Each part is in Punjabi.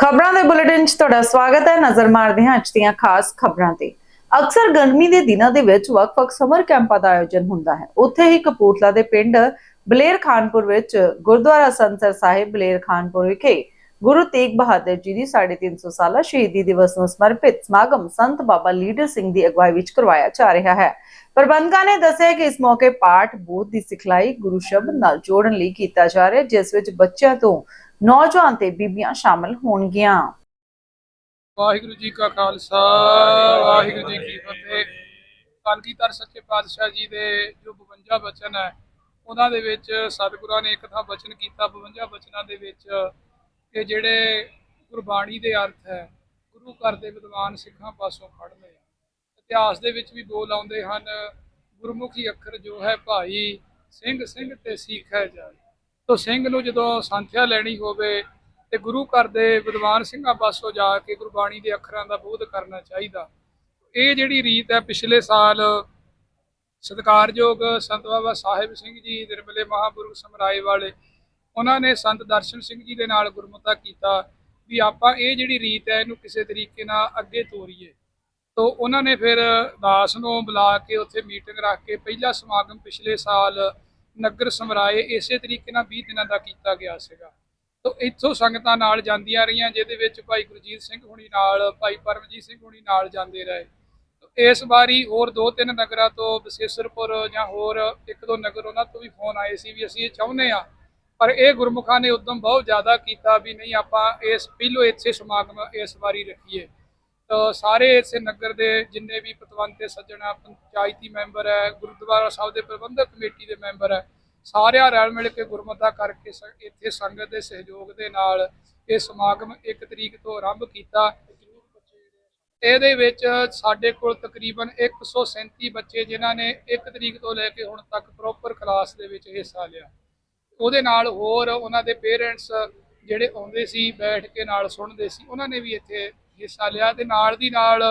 ਖਬਰਾਂ ਦੇ ਬੁਲੇਟਿਨ 'ਚ ਤੁਹਾਡਾ ਸਵਾਗਤ ਹੈ। ਨਜ਼ਰ ਮਾਰਦੇ ਹਾਂ ਅੱਜ ਦੀਆਂ ਖਾਸ ਖਬਰਾਂ ਤੇ। ਅਕਸਰ ਗਰਮੀ ਦੇ ਦਿਨਾਂ ਦੇ ਵਿੱਚ ਵੱਖ-ਵੱਖ ਸਮਰ ਕੈਂਪਾਂ ਦਾ ਆਯੋਜਨ ਹੁੰਦਾ ਹੈ। ਉੱਥੇ ਹੀ ਕਪੂਰਥਲਾ ਦੇ ਪਿੰਡ ਬਲੇਰ ਖਾਨਪੁਰ ਵਿੱਚ ਗੁਰਦੁਆਰਾ ਸੰਸਰ ਸਾਹਿਬ ਬਲੇਰ ਖਾਨਪੁਰ ਵਿਖੇ ਗੁਰੂ ਤੇਗ ਬਹਾਦਰ ਜੀ ਦੀ 350 ਸਾਲਾ ਸ਼ਹੀਦੀ ਦਿਵਸ ਨੂੰ ਸਮਰਪਿਤ ਸਮਾਗਮ ਸੰਤ ਬਾਬਾ ਲੀਡਰ ਸਿੰਘ ਦੀ ਅਗਵਾਈ ਵਿੱਚ ਕਰਵਾਇਆ ਜਾ ਰਿਹਾ ਹੈ। ਪ੍ਰਬੰਧਕਾਂ ਨੇ ਦੱਸਿਆ ਕਿ ਇਸ ਮੌਕੇ ਪਾਠ, ਬੋਧ ਦੀ ਸਿਖਲਾਈ ਗੁਰੂ ਸ਼ਬਦ ਨਾਲ ਜੋੜਨ ਲਈ ਕੀਤਾ ਜਾ ਰਿਹਾ ਜਿਸ ਵਿੱਚ ਬੱਚਿਆਂ ਤੋਂ ਨੌਜਵਾਨ ਤੇ ਬੀਬੀਆਂ ਸ਼ਾਮਲ ਹੋਣਗੀਆਂ। ਵਾਹਿਗੁਰੂ ਜੀ ਕਾ ਖਾਲਸਾ, ਵਾਹਿਗੁਰੂ ਜੀ ਕੀ ਫਤਿਹ। ਕਲਗੀਧਰ ਸੱਚੇ ਪਾਤਸ਼ਾਹ ਜੀ ਦੇ ਜੋ 52 ਬਚਨ ਹੈ, ਉਹਨਾਂ ਦੇ ਵਿੱਚ ਸਤਿਗੁਰਾਂ ਨੇ ਇੱਕ ਥਾਂ ਬਚਨ ਕੀਤਾ। 52 ਬਚਨਾਂ ਦੇ ਵਿੱਚ ਕਿ ਜਿਹੜੇ ਗੁਰਬਾਣੀ ਦੇ ਅਰਥ ਹੈ, ਗੁਰੂ ਘਰ ਦੇ ਵਿਦਵਾਨ ਸਿੱਖਾਂ ਪਾਸੋਂ ਖੜਨੇ ਆ ਇਤਿਹਾਸ ਦੇ ਵਿੱਚ ਵੀ ਬੋਲ ਆਉਂਦੇ ਹਨ, ਗੁਰਮੁਖੀ ਅੱਖਰ ਜੋ ਹੈ ਭਾਈ, ਸਿੰਘ ਸਿੰਘ ਤੇ ਸਿੱਖਿਆ ਜਾਏ ਤੋ ਸਿੰਘ ਨੂੰ ਜਦੋਂ ਸੰਥਿਆ ਲੈਣੀ ਹੋਵੇ ਤੇ ਗੁਰੂ ਘਰ ਦੇ ਵਿਦਵਾਨ ਸਿੰਘਾਂ ਪਾਸੋਂ ਜਾ ਕੇ ਗੁਰਬਾਣੀ ਦੇ ਅੱਖਰਾਂ ਦਾ ਬੋਧ ਕਰਨਾ ਚਾਹੀਦਾ। ਇਹ ਜਿਹੜੀ ਰੀਤ ਹੈ, ਪਿਛਲੇ ਸਾਲ ਸਤਿਕਾਰਯੋਗ ਸੰਤ ਬਾਬਾ ਸਾਹਿਬ ਸਿੰਘ ਜੀ, ਨਿਰਮਲੇ ਮਹਾਂਪੁਰਖ ਸਮਰਾਏ ਵਾਲੇ, ਉਹਨਾਂ ਨੇ ਸੰਤ ਦਰਸ਼ਨ ਸਿੰਘ ਜੀ ਦੇ ਨਾਲ ਗੁਰਮਤਾ ਕੀਤਾ ਵੀ ਆਪਾਂ ਇਹ ਜਿਹੜੀ ਰੀਤ ਹੈ, ਇਹਨੂੰ ਕਿਸੇ ਤਰੀਕੇ ਨਾਲ ਅੱਗੇ ਤੋਰੀਏ। ਤੋ ਉਹਨਾਂ ਨੇ ਫਿਰ ਦਾਸ ਨੂੰ ਬੁਲਾ ਕੇ ਉੱਥੇ ਮੀਟਿੰਗ ਰੱਖ ਕੇ ਪਹਿਲਾ ਸਮਾਗਮ ਪਿਛਲੇ ਸਾਲ ਨਗਰ ਸਮਰਾਏ ਇਸੇ ਤਰੀਕੇ ਨਾਲ 20 ਦਿਨਾਂ ਦਾ ਕੀਤਾ ਗਿਆ ਸੀਗਾ। ਤੋ ਇੱਥੋਂ ਸੰਗਤਾਂ ਨਾਲ ਜਾਂਦੀਆਂ ਰਹੀਆਂ, ਜਿਹਦੇ ਵਿੱਚ ਭਾਈ ਗੁਰਜੀਤ ਸਿੰਘ ਹੁਣੀ ਨਾਲ, ਭਾਈ ਪਰਮਜੀਤ ਸਿੰਘ ਹੁਣੀ ਨਾਲ ਜਾਂਦੇ ਰਹੇ। ਇਸ ਵਾਰੀ ਹੋਰ ਦੋ ਤਿੰਨ ਨਗਰਾਂ ਤੋਂ ਬਸੇਸਰਪੁਰ ਜਾਂ ਹੋਰ ਇੱਕ ਦੋ ਨਗਰ ਉਹਨਾਂ ਤੋਂ ਵੀ ਫੋਨ ਆਏ ਸੀ ਵੀ ਅਸੀਂ ਇਹ ਚਾਹੁੰਦੇ ਆ ਪਰ ਇਹ ਗੁਰਮੁਖਾਂ ਨੇ ਉਦਮ ਬਹੁਤ ਜ਼ਿਆਦਾ ਕੀਤਾ ਵੀ ਨਹੀਂ, ਆਪਾਂ ਇਸ ਪਹਿਲੋਂ ਇੱਥੇ ਸਮਾਗਮ ਇਸ ਵਾਰੀ ਰੱਖੀਏ। ਸਾਰੇ ਇਸ ਨਗਰ ਦੇ ਜਿੰਨੇ ਵੀ ਪਤਵੰਤ ਤੇ ਸੱਜਣ ਆ, ਪੰਚਾਇਤੀ ਮੈਂਬਰ ਹੈ, ਗੁਰਦੁਆਰਾ ਸਾਹਿਬ ਦੇ ਪ੍ਰਬੰਧਕ ਕਮੇਟੀ ਦੇ ਮੈਂਬਰ ਹੈ, ਸਾਰਿਆਂ ਰਲ ਮਿਲ ਕੇ ਗੁਰਮਤਾ ਕਰਕੇ ਸ- ਇੱਥੇ ਸੰਗਤ ਦੇ ਸਹਿਯੋਗ ਦੇ ਨਾਲ ਇਹ ਸਮਾਗਮ 1 ਤਰੀਕ ਤੋਂ ਆਰੰਭ ਕੀਤਾ। ਇਹਦੇ ਵਿੱਚ ਸਾਡੇ ਕੋਲ ਤਕਰੀਬਨ 137 ਬੱਚੇ ਜਿਨ੍ਹਾਂ ਨੇ 1 ਤਰੀਕ ਤੋਂ ਲੈ ਕੇ ਹੁਣ ਤੱਕ ਪ੍ਰੋਪਰ ਕਲਾਸ ਦੇ ਵਿੱਚ ਹਿੱਸਾ ਲਿਆ। ਉਹਦੇ ਨਾਲ ਹੋਰ ਉਹਨਾਂ ਦੇ ਪੇਰੈਂਟਸ ਜਿਹੜੇ ਆਉਂਦੇ ਸੀ, ਬੈਠ ਕੇ ਨਾਲ ਸੁਣਦੇ ਸੀ, ਉਹਨਾਂ ਨੇ ਵੀ ਇੱਥੇ ਹਿੱਸਾ ਲਿਆ ਤੇ ਨਾਲ ਦੀ ਨਾਲ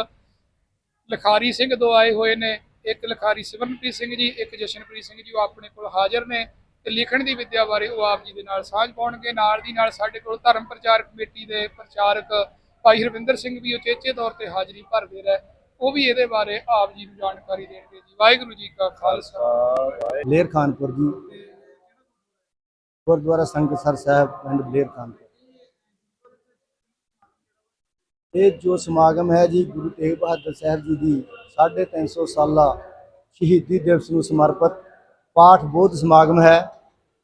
ਲਖਾਰੀ ਸਿੰਘ ਦੋ ਆਏ ਹੋਏ ਨੇ। ਇੱਕ ਲਖਾਰੀ ਸਿਮਰਨਪ੍ਰੀਤ ਸਿੰਘ ਜੀ, ਇੱਕ ਜਸ਼ਨਪ੍ਰੀਤ ਸਿੰਘ ਜੀ, ਉਹ ਆਪਣੇ ਕੋਲ ਹਾਜ਼ਰ ਨੇ ਤੇ ਲਿਖਣ ਦੀ ਵਿੱਦਿਆ ਬਾਰੇ ਉਹ ਆਪ ਜੀ ਦੇ ਨਾਲ ਸਾਂਝ ਪਾਉਣਗੇ। ਨਾਲ ਦੀ ਨਾਲ ਸਾਡੇ ਕੋਲ ਧਰਮ ਪ੍ਰਚਾਰ ਕਮੇਟੀ ਦੇ ਪ੍ਰਚਾਰਕ ਭਾਈ ਹਰਵਿੰਦਰ ਸਿੰਘ ਵੀ ਉਚੇਚੇ ਤੌਰ ਤੇ ਹਾਜ਼ਰੀ ਭਰਦੇ ਰਹੇ। ਉਹ ਵੀ ਇਹਦੇ ਬਾਰੇ ਆਪ ਜੀ ਨੂੰ ਜਾਣਕਾਰੀ ਦੇਣਗੇ ਜੀ। ਵਾਹਿਗੁਰੂ ਜੀ ਕਾ ਖਾਲਸਾ। ਬਲੇਰ ਖਾਨਪੁਰ ਜੀ। ਗੁਰਦੁਆਰਾ ਸੰਗਤਸਰ ਸਾਹਿਬ ਪਿੰਡ ਬਲੇਰ ਖਾਨਪੁਰ। ਇਹ ਜੋ ਸਮਾਗਮ ਹੈ ਜੀ, ਗੁਰੂ ਤੇਗ ਬਹਾਦਰ ਸਾਹਿਬ ਜੀ ਦੀ 350 ਸਾਲਾ ਸ਼ਹੀਦੀ ਦਿਵਸ ਨੂੰ ਸਮਰਪਿਤ ਪਾਠ ਬੋਧ ਸਮਾਗਮ ਹੈ,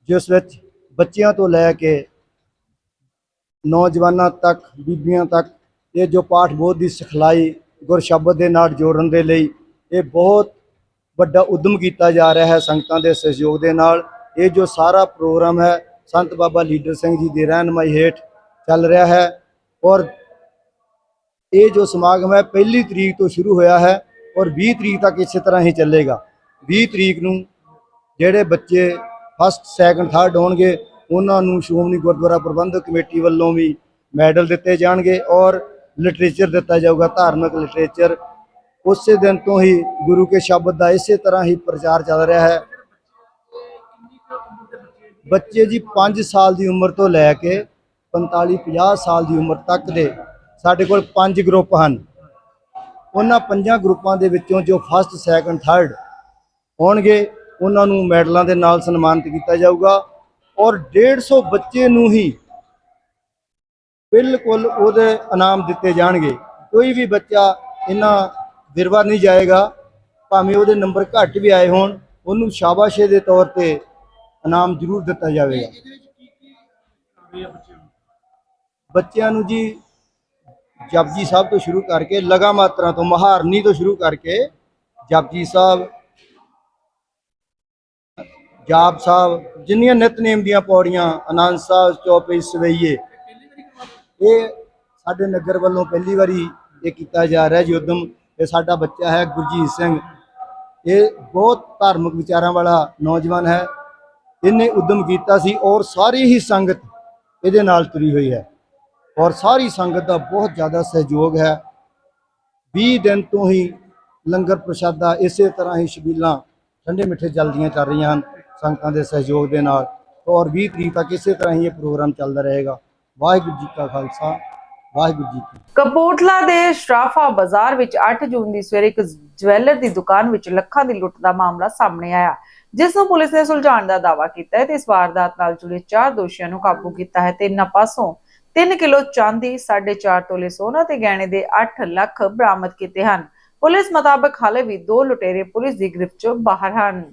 ਜਿਸ ਵਿੱਚ ਬੱਚਿਆਂ ਤੋਂ ਲੈ ਕੇ ਨੌਜਵਾਨਾਂ ਤੱਕ, ਬੀਬੀਆਂ ਤੱਕ ਇਹ ਜੋ ਪਾਠ ਬੋਧ ਦੀ ਸਿਖਲਾਈ ਗੁਰ ਸ਼ਬਦ ਦੇ ਨਾਲ ਜੋੜਨ ਦੇ ਲਈ ਇਹ ਬਹੁਤ ਵੱਡਾ ਉਦਮ ਕੀਤਾ ਜਾ ਰਿਹਾ ਹੈ ਸੰਗਤਾਂ ਦੇ ਸਹਿਯੋਗ ਦੇ ਨਾਲ। ਇਹ ਜੋ ਸਾਰਾ ਪ੍ਰੋਗਰਾਮ ਹੈ, ਸੰਤ ਬਾਬਾ ਲੀਡਰ ਸਿੰਘ ਜੀ ਦੀ ਰਹਿਨਮਾਈ ਹੇਠ ਚੱਲ ਰਿਹਾ ਹੈ ਔਰ ਇਹ ਜੋ ਸਮਾਗਮ ਹੈ, ਪਹਿਲੀ ਤਰੀਕ ਤੋਂ ਸ਼ੁਰੂ ਹੋਇਆ ਹੈ ਔਰ 20 ਤਰੀਕ ਤੱਕ ਇਸੇ ਤਰ੍ਹਾਂ ਹੀ ਚੱਲੇਗਾ। 20 ਤਰੀਕ ਨੂੰ ਜਿਹੜੇ ਬੱਚੇ ਫਸਟ ਸੈਕੰਡ ਥਰਡ ਹੋਣਗੇ, ਉਹਨਾਂ ਨੂੰ ਸ਼੍ਰੋਮਣੀ ਗੁਰਦੁਆਰਾ ਪ੍ਰਬੰਧਕ ਕਮੇਟੀ ਵੱਲੋਂ ਵੀ ਮੈਡਲ ਦਿੱਤੇ ਜਾਣਗੇ ਔਰ ਲਿਟਰੇਚਰ ਦਿੱਤਾ ਜਾਊਗਾ, ਧਾਰਮਿਕ ਲਿਟਰੇਚਰ ਉਸੇ ਦਿਨ ਤੋਂ ਹੀ ਗੁਰੂ ਕੇ ਸ਼ਬਦ ਦਾ ਇਸੇ ਤਰ੍ਹਾਂ ਹੀ ਪ੍ਰਚਾਰ ਚੱਲ ਰਿਹਾ ਹੈ। ਬੱਚੇ ਜੀ 5 ਸਾਲ ਦੀ ਉਮਰ ਤੋਂ ਲੈ ਕੇ 45 50 ਸਾਲ ਦੀ ਉਮਰ ਤੱਕ ਦੇ ਸਾਡੇ ਕੋਲ ਪੰਜ ਗਰੁੱਪ ਹਨ। ਉਹਨਾਂ ਪੰਜਾਂ ਗਰੁੱਪਾਂ ਦੇ ਵਿੱਚੋਂ ਜੋ ਫਸਟ ਸੈਕੰਡ ਥਰਡ ਹੋਣਗੇ, ਉਹਨਾਂ ਨੂੰ ਮੈਡਲਾਂ ਦੇ ਨਾਲ ਸਨਮਾਨਿਤ ਕੀਤਾ ਜਾਊਗਾ ਔਰ 150 ਬੱਚੇ ਨੂੰ ਹੀ ਬਿਲਕੁਲ ਉਹਦੇ ਇਨਾਮ ਦਿੱਤੇ ਜਾਣਗੇ। ਕੋਈ ਵੀ ਬੱਚਾ ਇਹਨਾਂ ਵਿਰਵਾ ਨਹੀਂ ਜਾਏਗਾ, ਭਾਵੇਂ ਉਹਦੇ ਨੰਬਰ ਘੱਟ ਵੀ ਆਏ ਹੋਣ, ਉਹਨੂੰ ਸ਼ਾਬਾਸ਼ੇ ਦੇ ਤੌਰ ਤੇ ਇਨਾਮ ਜ਼ਰੂਰ ਦਿੱਤਾ ਜਾਵੇਗਾ। ਬੱਚਿਆਂ ਨੂੰ ਜੀ ਜਪਜੀ ਸਾਹਿਬ ਤੋਂ ਸ਼ੁਰੂ ਕਰਕੇ, ਲਗਾ ਮਾਤਰਾ ਤੋਂ, ਮਹਾਰਨੀ ਤੋਂ ਸ਼ੁਰੂ ਕਰਕੇ ਜਪਜੀ ਸਾਹਿਬ, ਜਾਪ ਸਾਹਿਬ, ਜਿੰਨੀਆਂ ਨਿਤਨੇਮ ਦੀਆਂ ਪੌੜੀਆਂ ਆਨੰਦ ਸਾਹਿਬ, ਚੌਪਈ, ਸਵਈਏ, ਇਹ ਸਾਡੇ ਨਗਰ ਵੱਲੋਂ ਪਹਿਲੀ ਵਾਰੀ ਇਹ ਕੀਤਾ ਜਾ ਰਿਹਾ ਜੀ ਉਦਮ, ਇਹ ਸਾਡਾ ਬੱਚਾ ਹੈ ਗੁਰਜੀਤ ਸਿੰਘ। ਇਹ ਬਹੁਤ ਧਾਰਮਿਕ ਵਿਚਾਰਾਂ ਵਾਲਾ ਨੌਜਵਾਨ ਹੈ। ਇਹਨੇ ਉਦਮ ਕੀਤਾ ਸੀ ਔਰ ਸਾਰੀ ਹੀ ਸੰਗਤ ਇਹਦੇ ਨਾਲ ਤੁਰੀ ਹੋਈ ਹੈ। ਔਰ ਸਾਰੀ ਸੰਗਤ ਦਾ ਬਹੁਤ ਜ਼ਿਆਦਾ ਸਹਿਯੋਗ ਹੈ। 20 ਦਿਨ ਤੋਂ ਹੀ ਲੰਗਰ ਪ੍ਰਸ਼ਾਦਾ ਇਸੇ ਤਰ੍ਹਾਂ ਹੀ ਛਬੀਲਾਂ ਠੰਡੇ ਮਿੱਠੇ ਚੱਲਦੀਆਂ ਚੱਲ ਰਹੀਆਂ ਹਨ ਸੰਗਤਾਂ ਦੇ ਸਹਿਯੋਗ ਦੇ ਨਾਲ। ਔਰ 20 ਤਰੀਕ ਤੱਕ ਇਸੇ ਤਰ੍ਹਾਂ ਹੀ ਇਹ ਪ੍ਰੋਗਰਾਮ ਚੱਲਦਾ ਰਹੇਗਾ। ਵਾਹਿਗੁਰੂ ਜੀ ਕਾ ਖਾਲਸਾ, ਵਾਹਿਗੁਰੂ ਜੀ ਕੀ ਕਪੂਰਥਲਾ ਦੇ ਸ਼ਰਾਫਾ ਬਾਜ਼ਾਰ ਵਿੱਚ 8 ਜੂਨ ਦੀ ਸਵੇਰੇ ਇੱਕ ਜਵੈਲਰ ਦੀ ਦੁਕਾਨ ਵਿੱਚ ਲੱਖਾਂ ਦੀ ਲੁੱਟ ਦਾ ਮਾਮਲਾ ਸਾਹਮਣੇ ਆਇਆ, ਜਿਸ ਨੂੰ ਪੁਲਿਸ ਨੇ ਸੁਲਝਾਉਣ ਦਾ ਦਾਅਵਾ ਕੀਤਾ ਹੈ ਤੇ ਇਸ ਵਾਰਦਾਤ ਨਾਲ ਜੁੜੇ ਚਾਰ ਦੋਸ਼ੀਆਂ ਨੂੰ ਕਾਬੂ ਕੀਤਾ ਹੈ ਤੇ ਇਹਨਾਂ ਪਾਸੋਂ 3 ਕਿਲੋ ਚਾਂਦੀ 4.5 ਤੋਲੇ ਸੋਨਾ ਤੇ ਗਹਿਣੇ ਦੇ 8 ਲੱਖ ਬਰਾਮਦ ਕੀਤੇ ਹਨ। ਪੁਲਿਸ ਮੁਤਾਬਕ ਹਾਲੇ ਵੀ ਦੋ ਲੁਟੇਰੇ ਪੁਲਿਸ ਦੀ ਗ੍ਰਿਫਤ ਚੋਂ ਬਾਹਰ ਹਨ।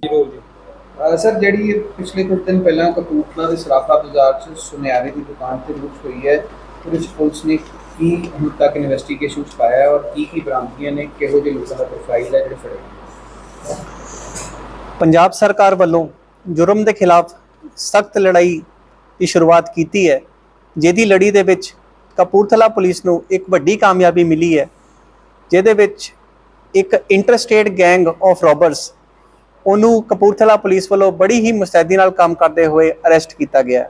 ਸਰ ਜਿਹੜੀ ਪਿਛਲੇ ਕੁਝ ਦਿਨ ਪਹਿਲਾਂ ਕਪੂਰਥਲਾ ਦੇ ਸਰਾਫਾ ਬਾਜ਼ਾਰ 'ਚ ਸੁਨਿਆਰੇ ਦੀ ਦੁਕਾਨ ਤੇ ਲੁੱਟ ਹੋਈ ਹੈ 'ਚ ਪੁਲਿਸ ਨੇ ਕੀ ਹੁਣ ਤੱਕ ਇਨਵੈਸਟੀਗੇਸ਼ਨ 'ਚ ਪਾਇਆ ਔਰ ਕੀ ਕੀ ਬਰਾਮਦਗੀਆਂ ਨੇ ਕਿਹੋ ਜਿਹੇ ਲੋਕਾਂ ਦਾ ਪ੍ਰੋਫਾਈਲ ਹੈ ਜਿਹੜੇ ਫੜੇ? ਪੰਜਾਬ ਸਰਕਾਰ ਵੱਲੋਂ ਜੁਰਮ ਦੇ ਖਿਲਾਫ ਸਖਤ ਲੜਾਈ ਦੀ ਸ਼ੁਰੂਆਤ ਕੀਤੀ ਹੈ। ਜਿਹਦੀ ਲੜੀ ਦੇ ਵਿੱਚ ਕਪੂਰਥਲਾ ਪੁਲਿਸ ਨੂੰ ਇੱਕ ਵੱਡੀ ਕਾਮਯਾਬੀ ਮਿਲੀ ਹੈ, ਜਿਹਦੇ ਵਿੱਚ ਇੱਕ ਇੰਟਰਸਟੇਟ ਗੈਂਗ ਆਫ ਰੋਬਰਸ ਉਹਨੂੰ ਕਪੂਰਥਲਾ ਪੁਲਿਸ ਵੱਲੋਂ ਬੜੀ ਹੀ ਮੁਸਤੈਦੀ ਨਾਲ ਕੰਮ ਕਰਦੇ ਹੋਏ ਅਰੈਸਟ ਕੀਤਾ ਗਿਆ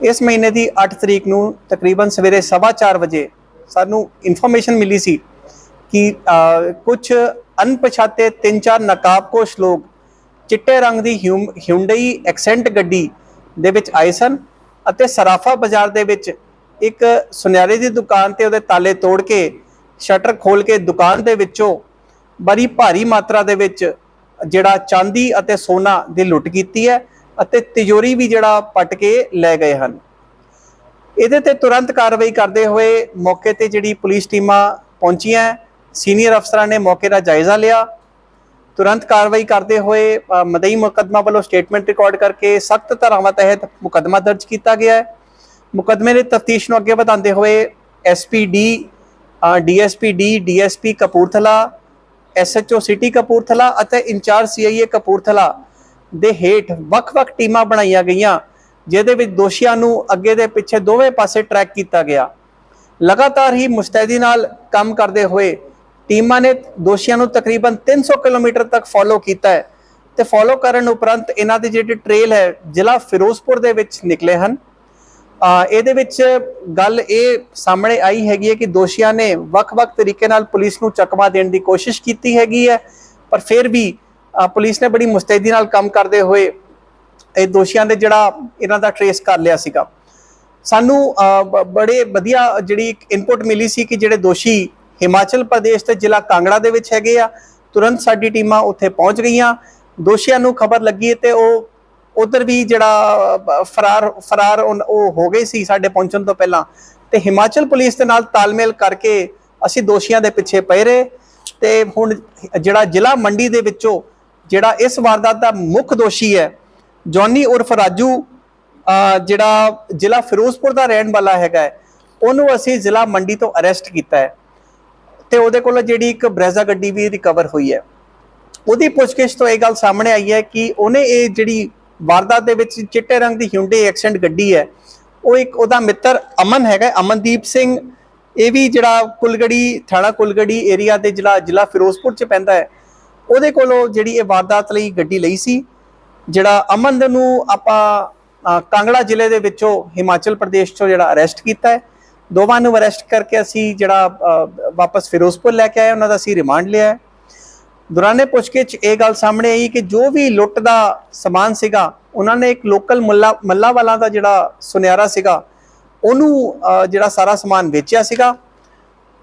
ਇਸ ਮਹੀਨੇ ਦੀ 8 ਤਰੀਕ ਨੂੰ ਤਕਰੀਬਨ ਸਵੇਰੇ 4:30 ਵਜੇ ਸਾਨੂੰ ਇਨਫੋਰਮੇਸ਼ਨ ਮਿਲੀ ਸੀ ਕਿ ਕੁਝ ਅਣਪਛਾਤੇ ਤਿੰਨ ਚਾਰ ਨਕਾਬਪੋਸ਼ ਲੋਕ ਚਿੱਟੇ ਰੰਗ ਦੀ ਹਿਊਂਡਈ ਐਕਸੈਂਟ ਗੱਡੀ ਦੇ ਵਿੱਚ ਆਏ ਸਨ ਅਤੇ ਸਰਾਫਾ ਬਾਜ਼ਾਰ ਦੇ ਵਿੱਚ ਇੱਕ ਸੁਨਿਆਰੇ ਦੀ ਦੁਕਾਨ ਤੇ ਉਹਦੇ ਤਾਲੇ ਤੋੜ ਕੇ, ਸ਼ਟਰ ਖੋਲ ਕੇ ਦੁਕਾਨ ਦੇ ਵਿੱਚੋਂ ਬੜੀ ਭਾਰੀ ਮਾਤਰਾ ਦੇ ਵਿੱਚ ਜਿਹੜਾ ਚਾਂਦੀ ਅਤੇ ਸੋਨਾ ਦੀ ਲੁੱਟ ਕੀਤੀ ਹੈ ਅਤੇ ਤਿਜੋਰੀ ਵੀ ਜਿਹੜਾ ਪਟ ਕੇ ਲੈ ਗਏ ਹਨ। ਇਹਦੇ ਤੇ ਤੁਰੰਤ ਕਾਰਵਾਈ ਕਰਦੇ ਹੋਏ ਮੌਕੇ ਤੇ ਜਿਹੜੀ ਪੁਲਿਸ ਟੀਮਾਂ ਪਹੁੰਚੀਆਂ, ਸੀਨੀਅਰ ਅਫਸਰਾਂ ਨੇ ਮੌਕੇ ਦਾ ਜਾਇਜ਼ਾ ਲਿਆ ਤੁਰੰਤ ਕਾਰਵਾਈ ਕਰਦੇ ਹੋਏ ਮਦਈ ਮੁਕੱਦਮਾ ਵੱਲੋਂ ਸਟੇਟਮੈਂਟ ਰਿਕਾਰਡ ਕਰਕੇ ਸਖਤ ਧਾਰਾਵਾਂ ਤਹਿਤ ਮੁਕੱਦਮਾ ਦਰਜ ਕੀਤਾ ਗਿਆ ਹੈ। ਮੁਕੱਦਮੇ ਦੀ ਤਫਤੀਸ਼ ਨੂੰ ਅੱਗੇ ਵਧਾਉਂਦੇ ਹੋਏ SPD DSPD DSP Kapurthala SHO city Kapurthala ਅਤੇ ਇੰਚਾਰਜ ਸੀਆਈਏ ਕਪੂਰਥਲਾ ਦੇ ਹੇਠ ਵੱਖ-ਵੱਖ ਟੀਮਾਂ ਬਣਾਈਆਂ ਗਈਆਂ, ਜਿਹਦੇ ਵਿੱਚ ਦੋਸ਼ੀਆਂ ਨੂੰ ਅੱਗੇ ਦੇ ਪਿੱਛੇ ਦੋਵੇਂ ਪਾਸੇ ਟਰੈਕ ਕੀਤਾ ਗਿਆ। ਲਗਾਤਾਰ ਹੀ ਮੁਸਤੈਦੀ ਨਾਲ ਕੰਮ ਕਰਦੇ ਹੋਏ ਟੀਮਾਂ ਨੇ ਦੋਸ਼ੀਆਂ ਨੂੰ ਤਕਰੀਬਨ 300 ਕਿਲੋਮੀਟਰ ਤੱਕ ਫੋਲੋ ਕੀਤਾ ਹੈ ਤੇ ਫੋਲੋ ਕਰਨ ਉਪਰੰਤ ਇਹਨਾਂ ਦੀ ਜਿਹੜੀ ਟ੍ਰੇਲ ਹੈ, ਜ਼ਿਲ੍ਹਾ ਫਿਰੋਜ਼ਪੁਰ ਦੇ ਵਿੱਚ ਨਿਕਲੇ ਹਨ। ਇਹਦੇ ਵਿੱਚ ਗੱਲ ਇਹ ਸਾਹਮਣੇ ਆਈ ਹੈਗੀ ਹੈ ਕਿ ਦੋਸ਼ੀਆਂ ਨੇ ਵੱਖ-ਵੱਖ ਤਰੀਕੇ ਨਾਲ ਪੁਲਿਸ ਨੂੰ ਚਕਮਾ ਦੇਣ ਦੀ ਕੋਸ਼ਿਸ਼ ਕੀਤੀ ਹੈਗੀ ਹੈ, ਪਰ ਫਿਰ ਵੀ ਪੁਲਿਸ ਨੇ ਬੜੀ ਮੁਸਤੈਦੀ ਨਾਲ ਕੰਮ ਕਰਦੇ ਹੋਏ ਇਹ ਦੋਸ਼ੀਆਂ ਦੇ ਜਿਹੜਾ ਇਹਨਾਂ ਦਾ ਟਰੇਸ ਕਰ ਲਿਆ ਸੀਗਾ। ਸਾਨੂੰ ਬ- ਬੜੇ ਵਧੀਆ ਜਿਹੜੀ ਇੱਕ ਇਨਪੁਟ ਮਿਲੀ ਸੀ ਕਿ ਜਿਹੜੇ ਦੋਸ਼ੀ ਹਿਮਾਚਲ ਪ੍ਰਦੇਸ਼ ਤੇ ਜ਼ਿਲ੍ਹਾ ਕਾਂਗੜਾ ਦੇ ਵਿੱਚ ਹੈਗੇ ਆ। ਤੁਰੰਤ ਸਾਡੀ ਟੀਮਾਂ ਉੱਥੇ ਪਹੁੰਚ ਗਈਆਂ। ਦੋਸ਼ੀਆਂ ਨੂੰ ਖਬਰ ਲੱਗੀ ਤੇ ਉਹ ਉਧਰ ਵੀ ਜਿਹੜਾ ਫਰਾਰ ਫਰਾਰ ਉਨ- ਉਹ ਹੋ ਗਏ ਸੀ ਸਾਡੇ ਪਹੁੰਚਣ ਤੋਂ ਪਹਿਲਾਂ। ਤੇ ਹਿਮਾਚਲ ਪੁਲਿਸ ਦੇ ਨਾਲ ਤਾਲਮੇਲ ਕਰਕੇ ਅਸੀਂ ਦੋਸ਼ੀਆਂ ਦੇ ਪਿੱਛੇ ਪਏ ਰਹੇ। ਤੇ ਹੁਣ ਜਿਹੜਾ ਜ਼ਿਲ੍ਹਾ ਮੰਡੀ ਦੇ ਵਿੱਚੋਂ ਜਿਹੜਾ ਇਸ ਵਾਰਦਾਤ ਦਾ ਮੁੱਖ ਦੋਸ਼ੀ ਹੈ ਜੌਨੀ ਉਰਫ ਰਾਜੂ ਜਿਹੜਾ ਜ਼ਿਲ੍ਹਾ ਫਿਰੋਜ਼ਪੁਰ ਦਾ ਰਹਿਣ ਵਾਲਾ ਹੈਗਾ ਹੈ, ਉਹਨੂੰ ਅਸੀਂ ਜ਼ਿਲ੍ਹਾ ਮੰਡੀ ਤੋਂ ਅਰੈਸਟ ਕੀਤਾ ਹੈ। ਤੇ ਉਹਦੇ ਕੋਲ ਜਿਹੜੀ ਇੱਕ ਬ੍ਰੈਜ਼ਾ ਗੱਡੀ ਵੀ ਰਿਕਵਰ ਹੋਈ ਹੈ। ਉਹਦੀ ਪੁੱਛਗਿੱਛ ਤੋਂ ਇਹ ਗੱਲ ਸਾਹਮਣੇ ਆਈ ਹੈ ਕਿ ਉਹਨੇ ਇਹ ਜਿਹੜੀ ਵਾਰਦਾਤ ਦੇ ਵਿੱਚ ਚਿੱਟੇ ਰੰਗ ਦੀ ਹਿਊਂਡੇ ਐਕਸੈਂਟ ਗੱਡੀ ਹੈ, ਉਹ ਇੱਕ ਉਹਦਾ ਮਿੱਤਰ ਅਮਨ ਹੈਗਾ, ਅਮਨਦੀਪ ਸਿੰਘ। ਇਹ ਵੀ ਜਿਹੜਾ ਕੁਲਗੜੀ, ਥਾਣਾ ਕੁਲਗੜੀ ਏਰੀਆ ਦੇ ਜ਼ਿਲ੍ਹਾ ਜ਼ਿਲ੍ਹਾ ਫਿਰੋਜ਼ਪੁਰ ਚ ਪੈਂਦਾ ਹੈ। ਉਹਦੇ ਕੋਲੋਂ ਜਿਹੜੀ ਇਹ ਵਾਰਦਾਤ ਲਈ ਗੱਡੀ ਲਈ ਸੀ, ਜਿਹੜਾ ਅਮਨ ਨੂੰ ਆਪਾਂ ਕਾਂਗੜਾ ਜ਼ਿਲ੍ਹੇ ਦੇ ਵਿੱਚੋਂ ਹਿਮਾਚਲ ਪ੍ਰਦੇਸ਼ ਚੋਂ ਜਿਹੜਾ ਅਰੈਸਟ ਕੀਤਾ ਹੈ। ਦੋਵਾਂ ਨੂੰ ਅਰੈਸਟ ਕਰਕੇ ਅਸੀਂ ਜਿਹੜਾ ਵਾਪਸ ਫਿਰੋਜ਼ਪੁਰ ਲੈ ਕੇ ਆਏ, ਉਹਨਾਂ ਦਾ ਅਸੀਂ ਰਿਮਾਂਡ ਲਿਆ ਦੌਰਾਨੇ ਪੁੱਛਗਿੱਛ ਇਹ ਗੱਲ ਸਾਹਮਣੇ ਆਈ ਕਿ ਜੋ ਵੀ ਲੁੱਟ ਦਾ ਸਮਾਨ ਸੀਗਾ, ਉਹਨਾਂ ਨੇ ਇੱਕ ਲੋਕਲ ਮੱਲਾ ਮੱਲਾ ਵਾਲਾ ਦਾ ਜਿਹੜਾ ਸੁਨਿਆਰਾ ਸੀਗਾ, ਉਹਨੂੰ ਜਿਹੜਾ ਸਾਰਾ ਸਮਾਨ ਵੇਚਿਆ ਸੀਗਾ।